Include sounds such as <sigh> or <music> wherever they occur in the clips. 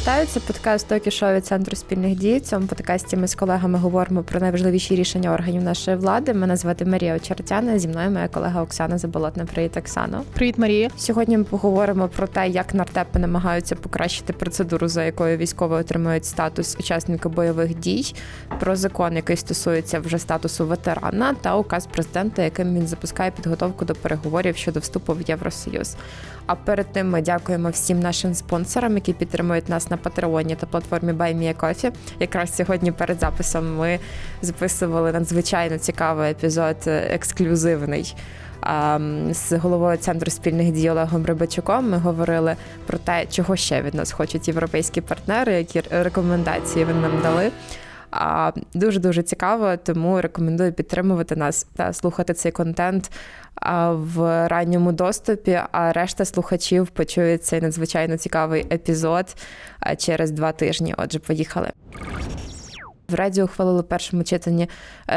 Вітаю, це подкаст «Токі шоу від центру спільних дій. В цьому подкасті ми з колегами говоримо про найважливіші рішення органів нашої влади. Мене звати Марія Очертяна. Зі мною моя колега Оксана Заболотна. Привіт, Оксано. Привіт, Марія. Сьогодні ми поговоримо про те, як нардепи намагаються покращити процедуру, за якою військові отримують статус учасника бойових дій, про закон, який стосується вже статусу ветерана, та указ президента, яким він запускає підготовку до переговорів щодо вступу в Євросоюз. А перед тим ми дякуємо всім нашим спонсорам, які підтримують нас на Патреоні та платформі BuyMeACoffee. Якраз сьогодні перед записом ми записували надзвичайно цікавий епізод е, ексклюзивний. З головою центру спільних дій Олегом Рибачуком ми говорили про те, чого ще від нас хочуть європейські партнери, які рекомендації вони нам дали. А дуже дуже цікаво, тому рекомендую підтримувати нас та слухати цей контент в ранньому доступі. А решта слухачів почують цей надзвичайно цікавий епізод через два тижні. Отже, поїхали. В Раді ухвалили в першому читанні е,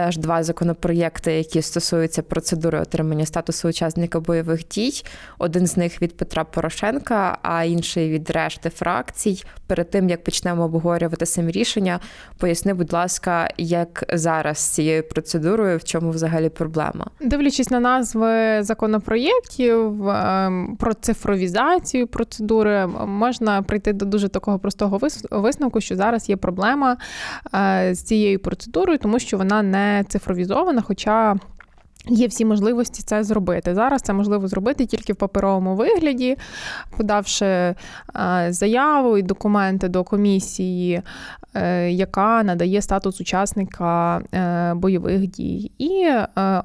аж два законопроєкти, які стосуються процедури отримання статусу учасника бойових дій. Один з них від Петра Порошенка, а інший від решти фракцій. Перед тим як почнемо обговорювати самі рішення, поясни, будь ласка, як зараз з цією процедурою, в чому взагалі проблема? Дивлячись на назви законопроєктів ем, про цифровізацію процедури, можна прийти до дуже такого простого вис- висновку, що зараз є проблема е, з цією процедурою, тому що вона не цифровізована, хоча. Є всі можливості це зробити. Зараз це можливо зробити тільки в паперовому вигляді, подавши е, заяву і документи до комісії, е, яка надає статус учасника е, бойових дій. І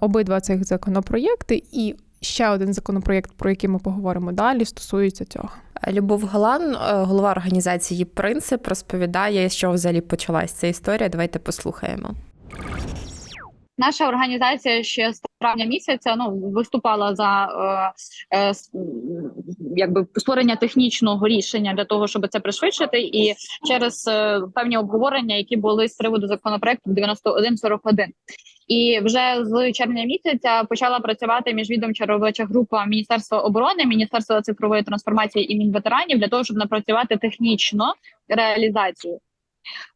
обидва цих законопроєкти, і ще один законопроєкт, про який ми поговоримо далі, стосується цього. Любов Галан, е, голова організації Принцип, розповідає, що взагалі почалась ця історія. Давайте послухаємо. Наша організація ще з травня місяця ну виступала за е, е, якби створення технічного рішення для того, щоб це пришвидшити, і через е, певні обговорення, які були з приводу законопроекту 9141. І вже з червня місяця почала працювати міжвідомча робоча група Міністерства оборони, Міністерства цифрової трансформації і Мінветеранів для того, щоб напрацювати технічно реалізацію.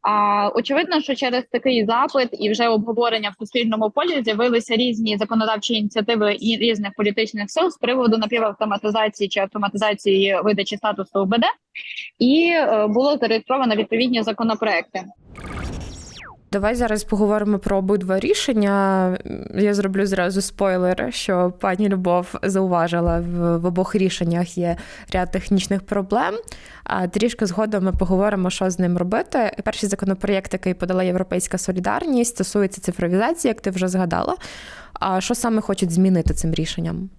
А очевидно, що через такий запит і вже обговорення в суспільному полі з'явилися різні законодавчі ініціативи і різних політичних сил з приводу напівавтоматизації чи автоматизації видачі статусу ОБД, і е, було зареєстровано відповідні законопроекти. Давай зараз поговоримо про обидва рішення. Я зроблю зразу спойлер, що пані Любов зауважила в, обох рішеннях є ряд технічних проблем. А трішки згодом ми поговоримо, що з ним робити. Перший законопроєкт, який подала Європейська Солідарність, стосується цифровізації, як ти вже згадала. А що саме хочуть змінити цим рішенням?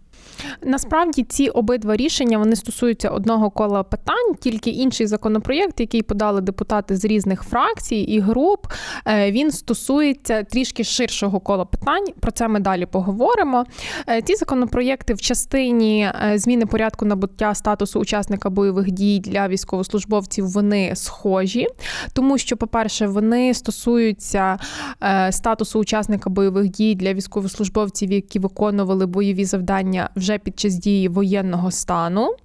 Насправді ці обидва рішення вони стосуються одного кола питань, тільки інший законопроєкт, який подали депутати з різних фракцій і груп, е, він стосується трішки ширшого кола питань. Про це ми далі поговоримо. Е, Ці законопроєкти в частині е, зміни порядку набуття статусу учасника бойових дій для військовослужбовців вони схожі, тому що, по-перше, вони стосуються статусу учасника бойових дій для військовослужбовців, які виконували бойові завдання вже під час дії воєнного стану.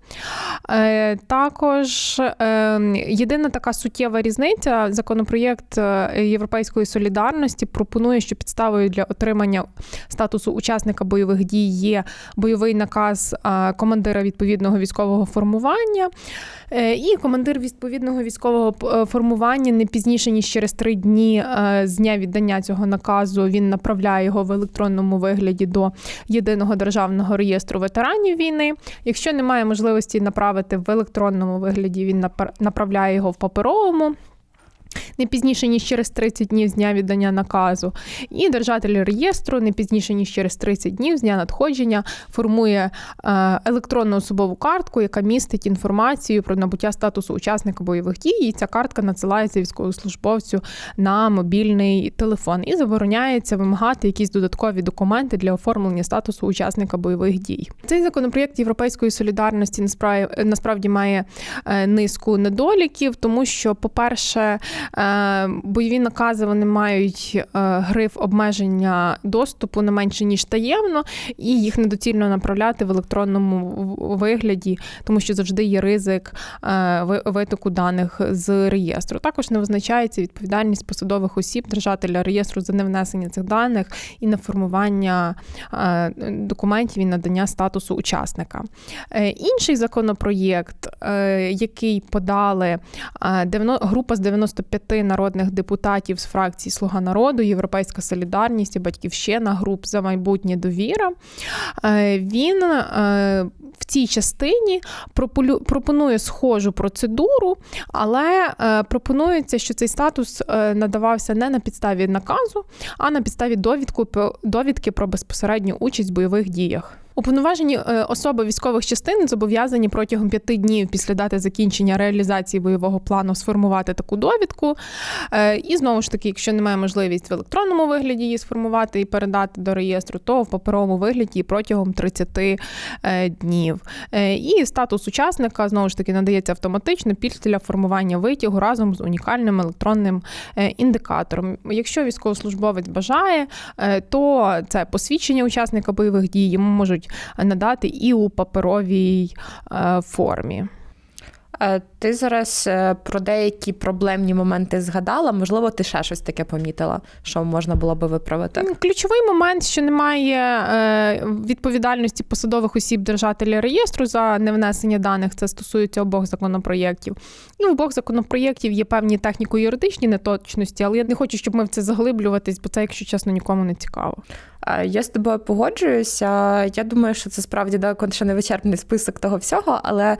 Е, Також е, єдина така суттєва різниця: законопроєкт е, Європейської солідарності пропонує, що підставою для отримання статусу учасника бойових дій є бойовий наказ е, командира відповідного військового формування. І командир відповідного військового формування не пізніше ніж через три дні з дня віддання цього наказу він направляє його в електронному вигляді до єдиного державного реєстру ветеранів війни. Якщо немає можливості направити в електронному вигляді, він напра- направляє його в паперовому. Не пізніше ніж через 30 днів з дня віддання наказу, і держатель реєстру не пізніше ніж через 30 днів з дня надходження формує е, електронну особову картку, яка містить інформацію про набуття статусу учасника бойових дій. І ця картка надсилається військовослужбовцю на мобільний телефон і забороняється вимагати якісь додаткові документи для оформлення статусу учасника бойових дій. Цей законопроєкт Європейської солідарності насправді, має е, низку недоліків, тому що, по-перше, бойові накази вони мають е, гриф обмеження доступу не менше ніж таємно, і їх недоцільно направляти в електронному вигляді, тому що завжди є ризик е, витоку даних з реєстру. Також не визначається відповідальність посадових осіб держателя реєстру за невнесення цих даних і на формування е, документів і надання статусу учасника. Е, Інший законопроєкт, е, який подали е, група з 95 народних депутатів з фракції Слуга народу, Європейська Солідарність і Батьківщина, груп за майбутнє довіра. е, Він е, в цій частині пропонує схожу процедуру, але е, пропонується, що цей статус надавався не на підставі наказу, а на підставі довідку довідки про безпосередню участь в бойових діях. Уповноважені е, особи військових частин зобов'язані протягом п'яти днів після дати закінчення реалізації бойового плану сформувати таку довідку. Е, І знову ж таки, якщо немає можливість в електронному вигляді її сформувати і передати до реєстру, то в паперовому вигляді протягом 30 е, днів. І статус учасника знову ж таки надається автоматично після формування витягу разом з унікальним електронним індикатором. Якщо військовослужбовець бажає, то це посвідчення учасника бойових дій йому можуть надати і у паперовій е, формі. Е, Ти зараз е, про деякі проблемні моменти згадала. Можливо, ти ще щось таке помітила, що можна було би виправити. Ключовий момент, що немає е, відповідальності посадових осіб держателя реєстру за невнесення даних. Це стосується обох законопроєктів. І в обох законопроєктів є певні техніко-юридичні неточності, але я не хочу, щоб ми в це заглиблюватись, бо це, якщо чесно, нікому не цікаво. Я з тобою погоджуюся. Я думаю, що це справді далеко ще не вичерпний список того всього, але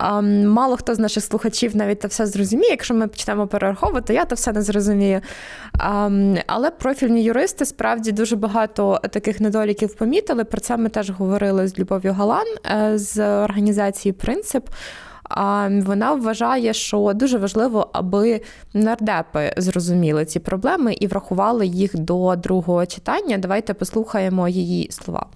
ем, мало хто з наших слухачів навіть це все зрозуміє. Якщо ми почнемо перераховувати, я то все не зрозумію. Ем, але профільні юристи справді дуже багато таких недоліків помітили. Про це ми теж говорили з Любов'ю Галан е, з організації Принцип. А вона вважає, що дуже важливо, аби нардепи зрозуміли ці проблеми і врахували їх до другого читання. Давайте послухаємо її слова.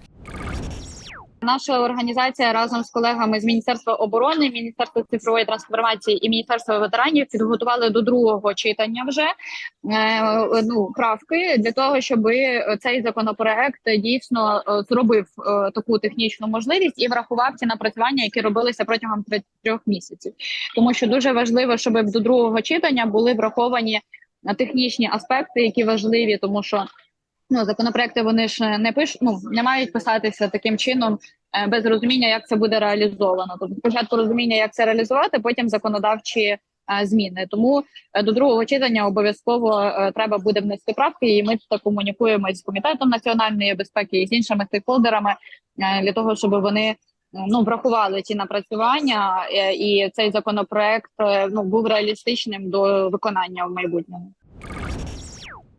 Наша організація разом з колегами з Міністерства оборони, Міністерства цифрової трансформації і Міністерства ветеранів підготували до другого читання вже е, ну, правки для того, щоб цей законопроект дійсно е, зробив е, таку технічну можливість і врахував ті напрацювання, які робилися протягом трьох місяців. Тому що дуже важливо, щоб до другого читання були враховані технічні аспекти, які важливі, тому що. Ну, законопроекти вони ж не пиш, ну не мають писатися таким чином е, без розуміння, як це буде реалізовано. Тобто спочатку розуміння, як це реалізувати, потім законодавчі е, зміни. Тому е, до другого читання обов'язково треба буде внести правки, і ми це комунікуємо з комітетом національної безпеки і з іншими стейкхолдерами для того, щоб вони ну врахували ті напрацювання, і цей законопроект ну був реалістичним до виконання в майбутньому.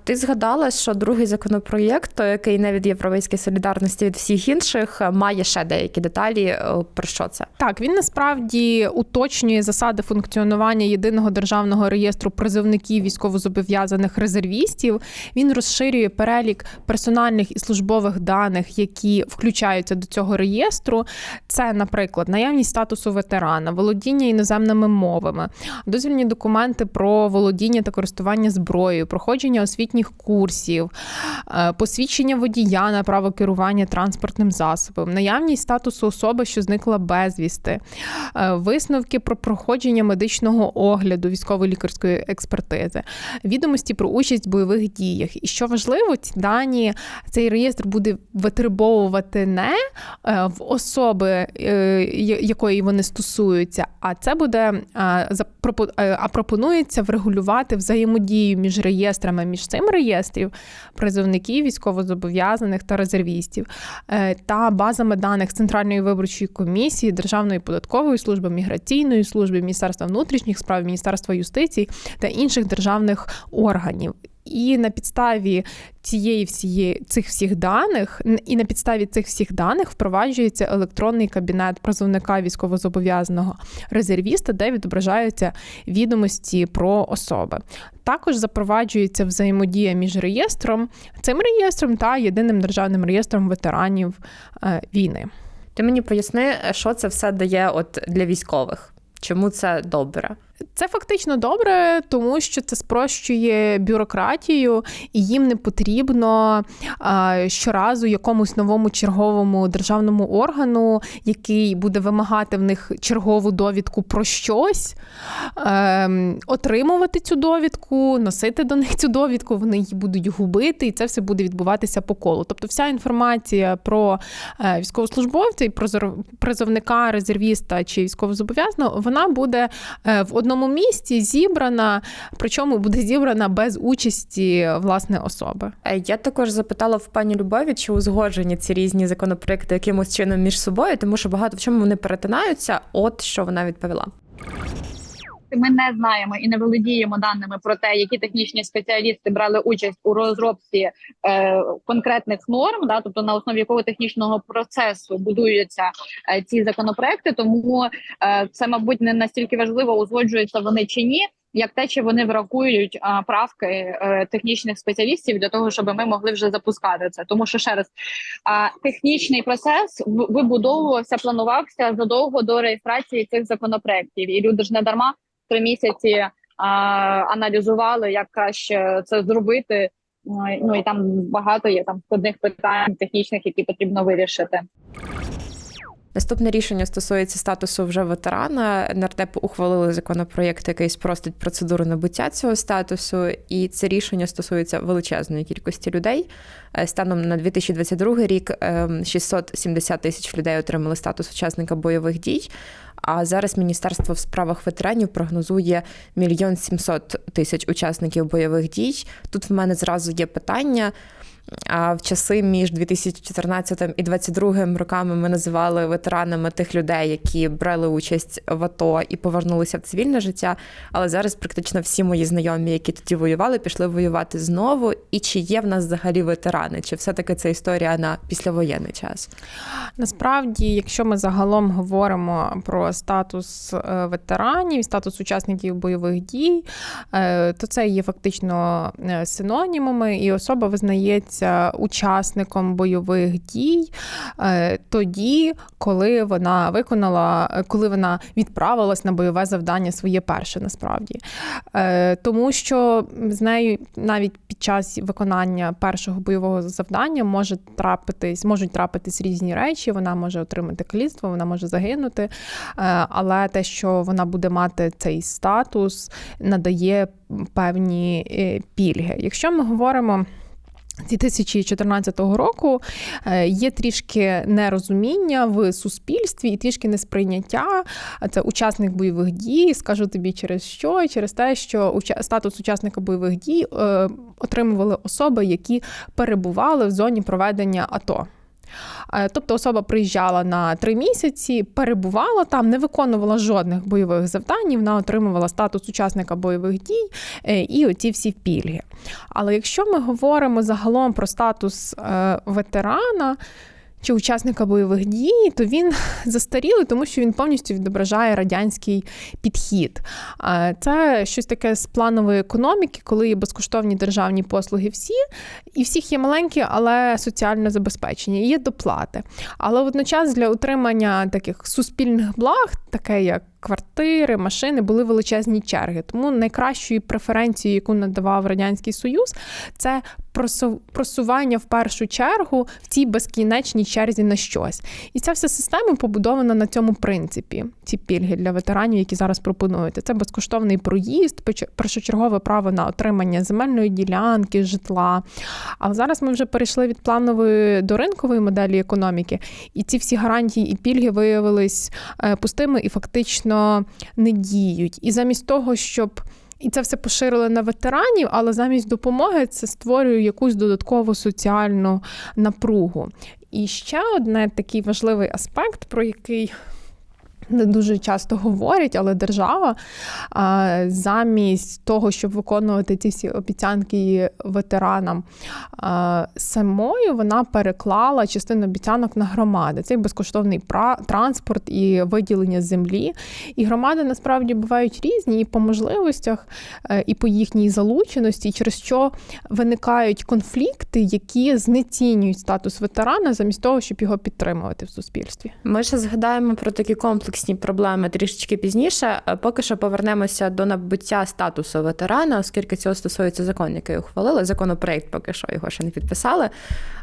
Ти згадала, що другий законопроєкт, який не від європейської солідарності від всіх інших, має ще деякі деталі. Е, Про що це? Так, він насправді уточнює засади функціонування єдиного державного реєстру призовників військовозобов'язаних резервістів. Він розширює перелік персональних і службових даних, які включаються до цього реєстру. Це, наприклад, наявність статусу ветерана, володіння іноземними мовами, дозвільні документи про володіння та користування зброєю, проходження освітніх курсів, е, посвідчення водія на право керування транспортним засобом, наявність статусу особи, що зникла безвісти, е, висновки про проходження медичного огляду військово-лікарської експертизи, відомості про участь в бойових діях. І що важливо, ці дані цей реєстр буде витребовувати не е, в особи, якої вони стосуються, а це буде а пропонується врегулювати взаємодію між реєстрами, між цим реєстрів призовників, військовозобов'язаних та резервістів е, та базами даних Центральної виборчої комісії, Державної податкової служби, міграційної служби, Міністерства внутрішніх справ, Міністерства юстиції та інших державних органів. І на підставі цієї всієї цих всіх даних, і на підставі цих всіх даних впроваджується електронний кабінет призовника військовозобов'язаного резервіста, де відображаються відомості про особи. Також запроваджується взаємодія між реєстром, цим реєстром та єдиним державним реєстром ветеранів е, війни. Ти мені поясни, що це все дає от для військових? Чому це добре? Це фактично добре, тому що це спрощує бюрократію, і їм не потрібно а, щоразу якомусь новому черговому державному органу, який буде вимагати в них чергову довідку про щось, ем, отримувати цю довідку, носити до них цю довідку, вони її будуть губити, і це все буде відбуватися по колу. Тобто, вся інформація про е, військовослужбовця і про призовника, резервіста чи військовозобов'язаного, вона буде е, в одному місці зібрана, причому буде зібрана без участі власне особи. Е, Я також запитала в пані Любові, чи узгоджені ці різні законопроекти якимось чином між собою, тому що багато в чому вони перетинаються. От що вона відповіла. Ми не знаємо і не володіємо даними про те, які технічні спеціалісти брали участь у розробці е, конкретних норм, да, тобто на основі якого технічного процесу будуються е, ці законопроекти. Тому е, це, мабуть, не настільки важливо, узгоджуються вони чи ні. Як те, чи вони врахують а, правки е, технічних спеціалістів для того, щоб ми могли вже запускати це, тому що ще раз а, технічний процес вибудовувався, планувався задовго до реєстрації цих законопроєктів, і люди ж не дарма три місяці а, аналізували, як краще це зробити. Ну, і- Ну там багато є там складних питань технічних, які потрібно вирішити. Наступне рішення стосується статусу вже ветерана. Нардепи ухвалили законопроєкт, який спростить процедуру набуття цього статусу, і це рішення стосується величезної кількості людей. Е, Станом на 2022 рік ем, 670 тисяч людей отримали статус учасника бойових дій. А зараз Міністерство в справах ветеранів прогнозує мільйон сімсот тисяч учасників бойових дій. Тут в мене зразу є питання. А в часи між 2014 і 2022 роками ми називали ветеранами тих людей, які брали участь в АТО і повернулися в цивільне життя. Але зараз практично всі мої знайомі, які тоді воювали, пішли воювати знову. І чи є в нас взагалі ветерани? Чи все-таки це історія на післявоєнний час? Насправді, якщо ми загалом говоримо про статус е, ветеранів, статус учасників бойових дій, е, то це є фактично е, синонімами, і особа визнається учасником бойових дій е, тоді, коли вона виконала, е, коли вона відправилась на бойове завдання своє перше, насправді. Е, Тому що з нею навіть під час виконання першого бойового завдання може трапитись, можуть трапитись різні речі. Вона може отримати каліцтво, вона може загинути. Але те, що вона буде мати цей статус, надає певні пільги. Якщо ми говоримо. З 2014 року е, є трішки нерозуміння в суспільстві і трішки несприйняття. Це учасник бойових дій. Скажу тобі через що? Через те, що статус учасника бойових дій е, отримували особи, які перебували в зоні проведення АТО. Е, Тобто особа приїжджала на три місяці, перебувала там, не виконувала жодних бойових завдань, вона отримувала статус учасника бойових дій е, і оці всі пільги. Але якщо ми говоримо загалом про статус е, ветерана чи учасника бойових дій, то він <laughs> застарілий, тому що він повністю відображає радянський підхід. Це щось таке з планової економіки, коли є безкоштовні державні послуги всі, і всіх є маленькі, але соціально забезпечені, є доплати. Але водночас для утримання таких суспільних благ, таке як квартири, машини, були величезні черги. Тому найкращою преференцією, яку надавав Радянський Союз, це просування в першу чергу в цій безкінечній черзі на щось. І ця вся система побудована на цьому принципі. Ці пільги для ветеранів, які зараз пропонуєте. Це безкоштовний проїзд, першочергове право на отримання земельної ділянки, житла. Але зараз ми вже перейшли від планової до ринкової моделі економіки, і ці всі гарантії і пільги виявились е, пустими і фактично не діють. І замість того, щоб і це все поширили на ветеранів, але замість допомоги це створює якусь додаткову соціальну напругу. І ще одне такий важливий аспект, про який не дуже часто говорять, але держава замість того, щоб виконувати ці всі обіцянки ветеранам самою, вона переклала частину обіцянок на громади. Це безкоштовний транспорт і виділення землі. І громади насправді бувають різні і по можливостях, е, і по їхній залученості, через що виникають конфлікти, які знецінюють статус ветерана замість того, щоб його підтримувати в суспільстві. Ми ще згадаємо про такі комплекси комплексні проблеми трішечки пізніше. Е, Поки що повернемося до набуття статусу ветерана, оскільки цього стосується закон, який ухвалили. Законопроект поки що його ще не підписали.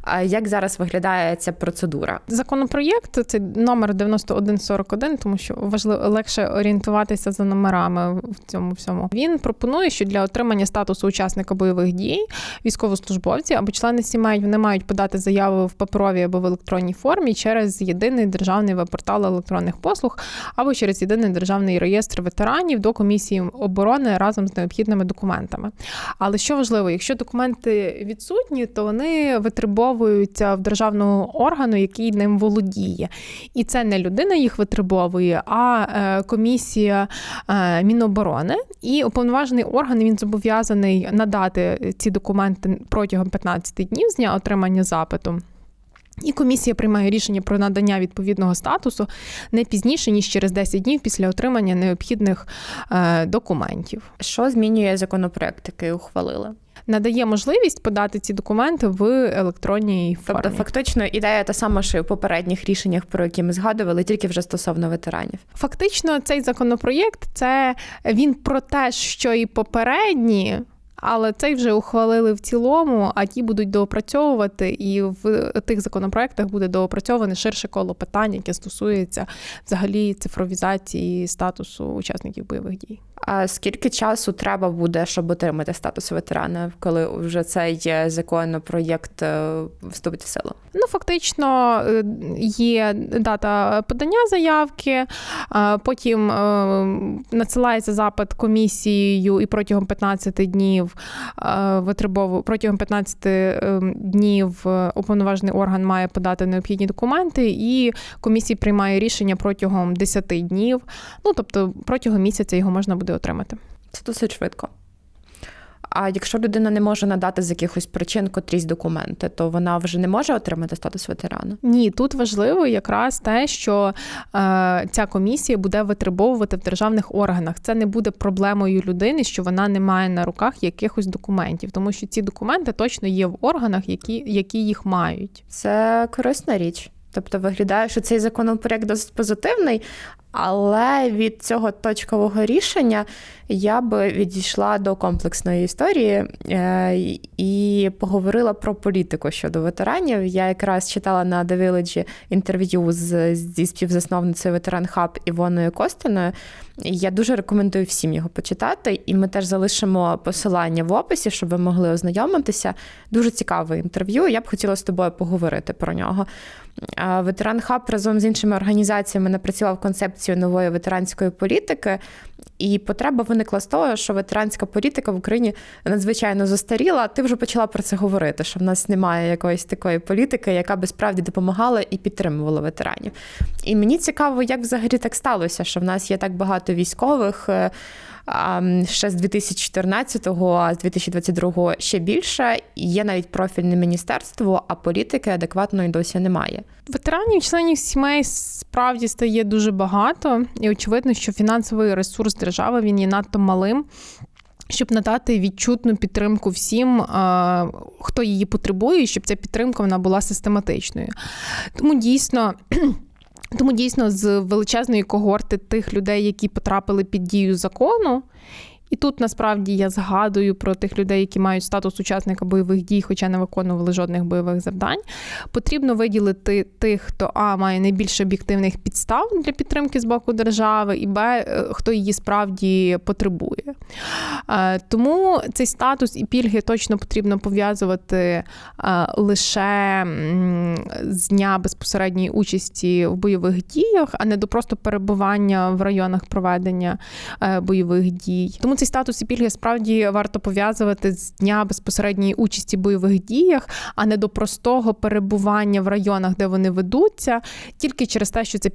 А як зараз виглядає ця процедура? Законопроєкт це номер 9141, тому що важливо легше орієнтуватися за номерами в цьому всьому. Він пропонує, що для отримання статусу учасника бойових дій військовослужбовці або члени сімей вони мають подати заяву в паперовій або в електронній формі через єдиний державний веб-портал електронних послуг або через єдиний державний реєстр ветеранів до комісії оборони разом з необхідними документами. Але що важливо, якщо документи відсутні, то вони витребовуються в державного органу, який ним володіє. І це не людина їх витребовує, а е, комісія е, Міноборони. І уповноважений орган він зобов'язаний надати ці документи протягом 15 днів з дня отримання запиту. І комісія приймає рішення про надання відповідного статусу не пізніше ніж через 10 днів після отримання необхідних е, документів. Що змінює законопроект, який ухвалили? Надає можливість подати ці документи в електронній формі. Тобто, фактично, ідея та сама, що і в попередніх рішеннях, про які ми згадували, тільки вже стосовно ветеранів. Фактично, цей законопроєкт це він про те, що і попередні. Але цей вже ухвалили в цілому, а ті будуть доопрацьовувати, і в тих законопроектах буде доопрацьоване ширше коло питань, яке стосується взагалі цифровізації статусу учасників бойових дій. А скільки часу треба буде, щоб отримати статус ветерана, коли вже цей законопроєкт е, вступить в силу? Ну, фактично е, є дата подання заявки, потім е, надсилається запит комісією і протягом 15 днів витребову протягом 15 е, днів уповноважений орган має подати необхідні документи, і комісія приймає рішення протягом 10 днів. Ну тобто протягом місяця його можна буде отримати. Це досить швидко. А якщо людина не може надати з якихось причин котрісь документи, то вона вже не може отримати статус ветерана. Ні, тут важливо якраз те, що е, ця комісія буде витребовувати в державних органах. Це не буде проблемою людини, що вона не має на руках якихось документів, тому що ці документи точно є в органах, які, які їх мають. Це корисна річ. Тобто виглядає, що цей законопроект досить позитивний, але від цього точкового рішення я би відійшла до комплексної історії е, і поговорила про політику щодо ветеранів. Я якраз читала на The Village інтерв'ю з, зі співзасновницею ветеран Хаб Івоною Костиною. Я дуже рекомендую всім його почитати, і ми теж залишимо посилання в описі, щоб ви могли ознайомитися. Дуже цікаве інтерв'ю. Я б хотіла з тобою поговорити про нього. А Ветеран Хаб разом з іншими організаціями напрацював концепцію нової ветеранської політики. І потреба виникла з того, що ветеранська політика в Україні надзвичайно застаріла. Ти вже почала про це говорити, що в нас немає якоїсь такої політики, яка би справді допомагала і підтримувала ветеранів. І мені цікаво, як взагалі так сталося, що в нас є так багато військових. Ще з 2014-го, а з 2022-го ще більше. Є навіть профільне міністерство, а політики адекватної досі немає. Ветеранів, членів сімей справді стає дуже багато, і очевидно, що фінансовий ресурс держави він є надто малим. Щоб надати відчутну підтримку всім, е, хто її потребує, щоб ця підтримка вона була систематичною. Тому дійсно. Тому дійсно з величезної когорти тих людей, які потрапили під дію закону. І тут насправді я згадую про тих людей, які мають статус учасника бойових дій, хоча не виконували жодних бойових завдань. Потрібно виділити тих, хто а має найбільше об'єктивних підстав для підтримки з боку держави, і б е, хто її справді потребує. Е, Тому цей статус і пільги точно потрібно пов'язувати е, лише з дня безпосередньої участі в бойових діях, а не до просто перебування в районах проведення бойових дій. Тому цей статус і пільги справді варто пов'язувати з дня безпосередньої участі в бойових діях, а не до простого перебування в районах, де вони ведуться, тільки через те, що це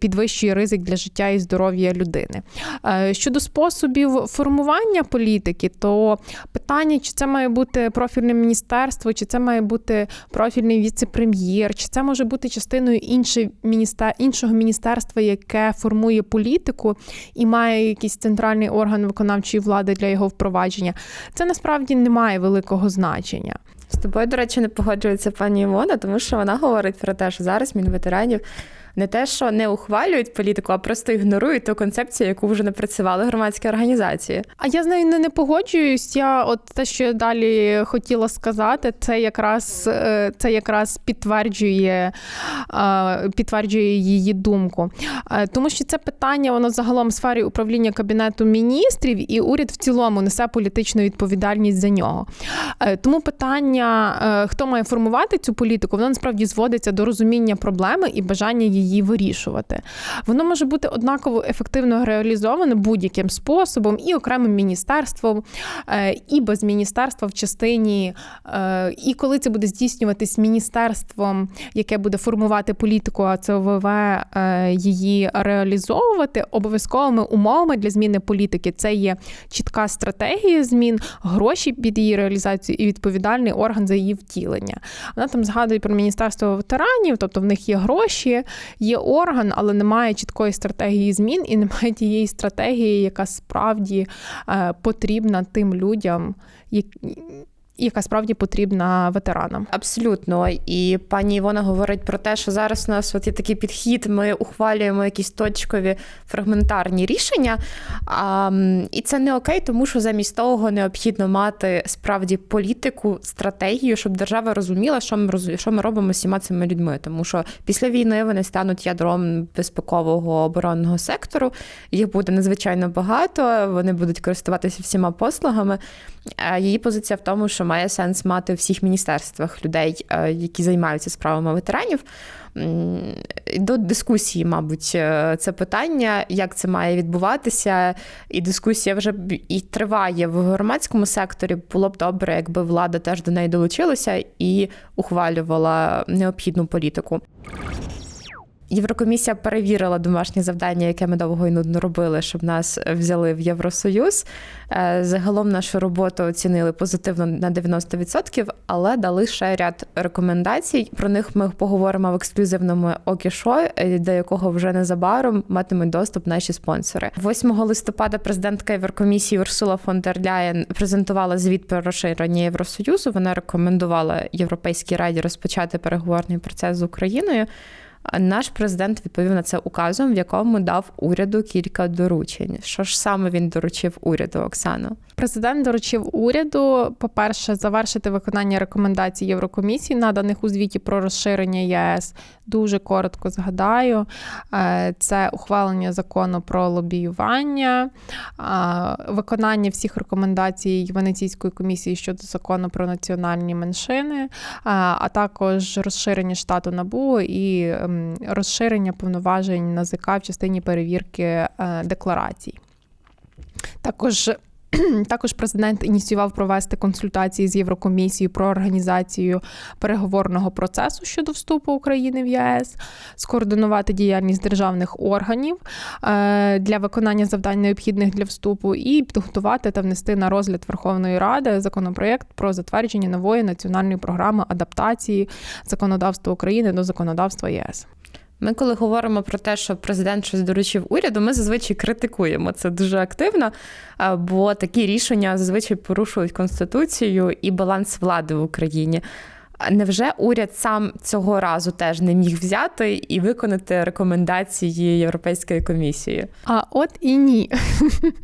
підвищує ризик для життя і здоров'я людини. Е, Щодо способів формування політики, то питання, чи це має бути профільне міністерство, чи це має бути профільний віце-прем'єр, чи це може бути частиною іншого міністерства, яке формує політику і має якийсь центральний орган виконавчої влади для його впровадження. Це насправді не має великого значення. З тобою, до речі, не погоджується пані Івона, тому що вона говорить про те, що зараз Мінветеранів не те, що не ухвалюють політику, а просто ігнорують ту концепцію, яку вже напрацювали громадські організації. А я з нею не, не погоджуюсь. Я от те, що я далі хотіла сказати, це якраз е, це якраз підтверджує, е, підтверджує її думку. Е, Тому що це питання, воно загалом в сфері управління кабінету міністрів, і уряд в цілому несе політичну відповідальність за нього. Тому питання, хто має формувати цю політику, воно насправді зводиться до розуміння проблеми і бажання її вирішувати. Воно може бути однаково ефективно реалізоване будь-яким способом, і окремим міністерством, е, і без міністерства в частині, е, і коли це буде здійснюватись міністерством, яке буде формувати політику, а це ОВВ е, її реалізовувати, обов'язковими умовами для зміни політики це є чітка стратегія змін, гроші під її реалізацію і відповідальний орган за її втілення. Вона там згадує про міністерство ветеранів, тобто в них є гроші, є орган, але немає чіткої стратегії змін і немає тієї стратегії, яка справді е, потрібна тим людям, які- яка справді потрібна ветеранам. Абсолютно. І пані Івона говорить про те, що зараз у нас от є такий підхід, ми ухвалюємо якісь точкові фрагментарні рішення. А, і це не окей, тому що замість того необхідно мати справді політику, стратегію, щоб держава розуміла, що ми що ми робимо з всіма цими людьми. Тому що після війни вони стануть ядром безпекового оборонного сектору. Їх буде надзвичайно багато. Вони будуть користуватися всіма послугами. Е, Її позиція в тому, що має сенс мати у всіх міністерствах людей, е, які займаються справами ветеранів. До дискусії, мабуть, е, це питання, як це має відбуватися, і дискусія вже і триває в громадському секторі. Було б добре, якби влада теж до неї долучилася і ухвалювала необхідну політику. Єврокомісія перевірила домашнє завдання, яке ми довго і нудно робили, щоб нас взяли в Євросоюз. Е, Загалом нашу роботу оцінили позитивно на 90%, але дали ще ряд рекомендацій. Про них ми поговоримо в ексклюзивному окішо, е, до якого вже незабаром матимуть доступ наші спонсори. 8 листопада президентка Єврокомісії Урсула фон дер Ляєн презентувала звіт про розширення Євросоюзу. Вона рекомендувала Європейській раді розпочати переговорний процес з Україною. Наш президент відповів на це указом, в якому дав уряду кілька доручень. Що ж саме він доручив уряду, Оксано? Президент доручив уряду, по-перше, завершити виконання рекомендацій Єврокомісії, наданих у звіті про розширення ЄС. Дуже коротко згадаю. Е, Це ухвалення закону про лобіювання, е, виконання всіх рекомендацій Венеційської комісії щодо закону про національні меншини, е, а також розширення штату НАБУ і ем, розширення повноважень НАЗК в частині перевірки декларацій. Також <clears throat> також президент ініціював провести консультації з Єврокомісією про організацію переговорного процесу щодо вступу України в ЄС, скоординувати діяльність державних органів е, для виконання завдань необхідних для вступу, і підготувати та внести на розгляд Верховної Ради законопроєкт про затвердження нової національної програми адаптації законодавства України до законодавства ЄС. Ми, коли говоримо про те, що президент щось доручив уряду, ми зазвичай критикуємо це дуже активно, бо такі рішення зазвичай порушують конституцію і баланс влади в Україні. Невже уряд сам цього разу теж не міг взяти і виконати рекомендації Європейської комісії? А от і ні.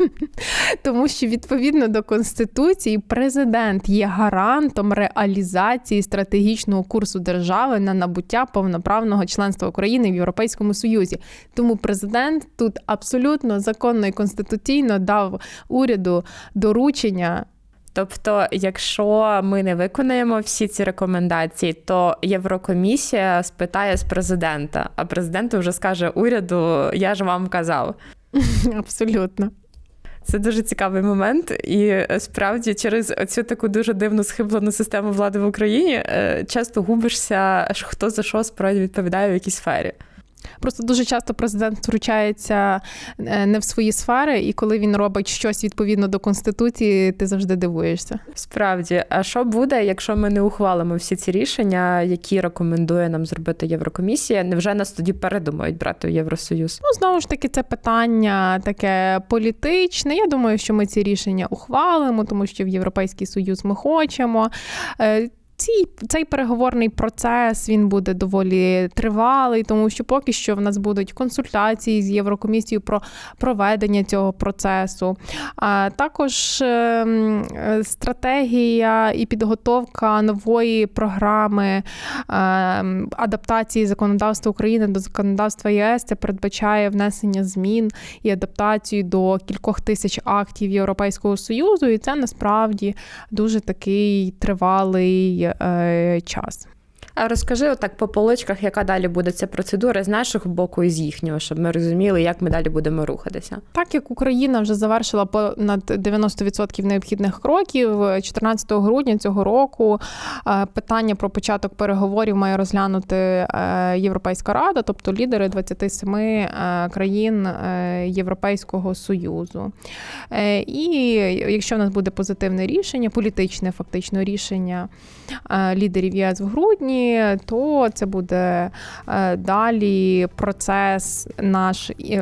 <laughs> Тому що відповідно до Конституції президент є гарантом реалізації стратегічного курсу держави на набуття повноправного членства України в Європейському Союзі. Тому президент тут абсолютно законно і конституційно дав уряду доручення. Тобто, якщо ми не виконаємо всі ці рекомендації, то Єврокомісія спитає з президента, а президент вже скаже уряду: Я ж вам казав. <laughs> Абсолютно. Це дуже цікавий момент, і е, справді через цю таку дуже дивну схиблену систему влади в Україні е, часто губишся, хто за що справді відповідає в якій сфері. Просто дуже часто президент втручається е, не в свої сфери, і коли він робить щось відповідно до конституції, ти завжди дивуєшся. Справді, а що буде, якщо ми не ухвалимо всі ці рішення, які рекомендує нам зробити Єврокомісія? Невже нас тоді передумають брати в Євросоюз? Ну, знову ж таки, це питання таке політичне. Я думаю, що ми ці рішення ухвалимо, тому що в Європейський Союз ми хочемо. Е, Ці цей переговорний процес він буде доволі тривалий, тому що поки що в нас будуть консультації з Єврокомісією про проведення цього процесу. А також ем, стратегія і підготовка нової програми ем, адаптації законодавства України до законодавства ЄС. Це передбачає внесення змін і адаптацію до кількох тисяч актів Європейського союзу, і це насправді дуже такий тривалий час. А розкажи отак по поличках, яка далі буде ця процедура з нашого боку і з їхнього, щоб ми розуміли, як ми далі будемо рухатися. Так як Україна вже завершила понад 90% необхідних кроків, 14 грудня цього року е, питання про початок переговорів має розглянути е, Європейська рада, тобто лідери 27 е, країн Європейського союзу. І якщо в нас буде позитивне рішення, політичне фактично рішення лідерів ЄС в грудні, то це буде е, далі процес наш і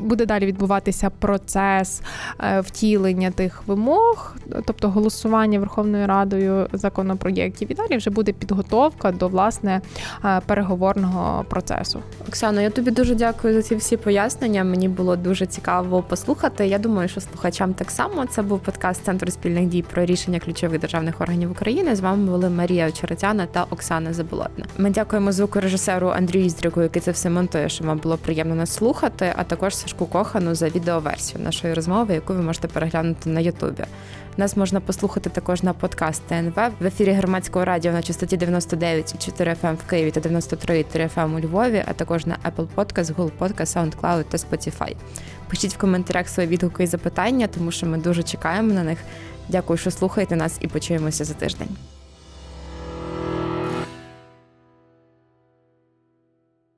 буде далі відбуватися процес е, втілення тих вимог, тобто голосування Верховною Радою законопроєктів. І далі вже буде підготовка до власне е, переговорного процесу. Оксано, я тобі дуже дякую за ці всі пояснення. Мені було дуже цікаво послухати. Я думаю, що слухачам так само. Це був подкаст Центру спільних дій про рішення ключових державних органів України. З вами були Марія Очеретяна та Оксана Заболотна. Ми дякуємо звукорежисеру Андрію Іздріку, який це все монтує, що вам було приємно нас слухати. А також Сашку Кохану за відеоверсію нашої розмови, яку ви можете переглянути на Ютубі. Нас можна послухати також на подкаст ТНВ в ефірі громадського радіо на частоті 99,4 FM в Києві та 93,3 FM у Львові, а також на Apple Podcast, Google Podcast, SoundCloud та Spotify. Пишіть в коментарях свої відгуки і запитання, тому що ми дуже чекаємо на них. Дякую, що слухаєте нас і почуємося за тиждень.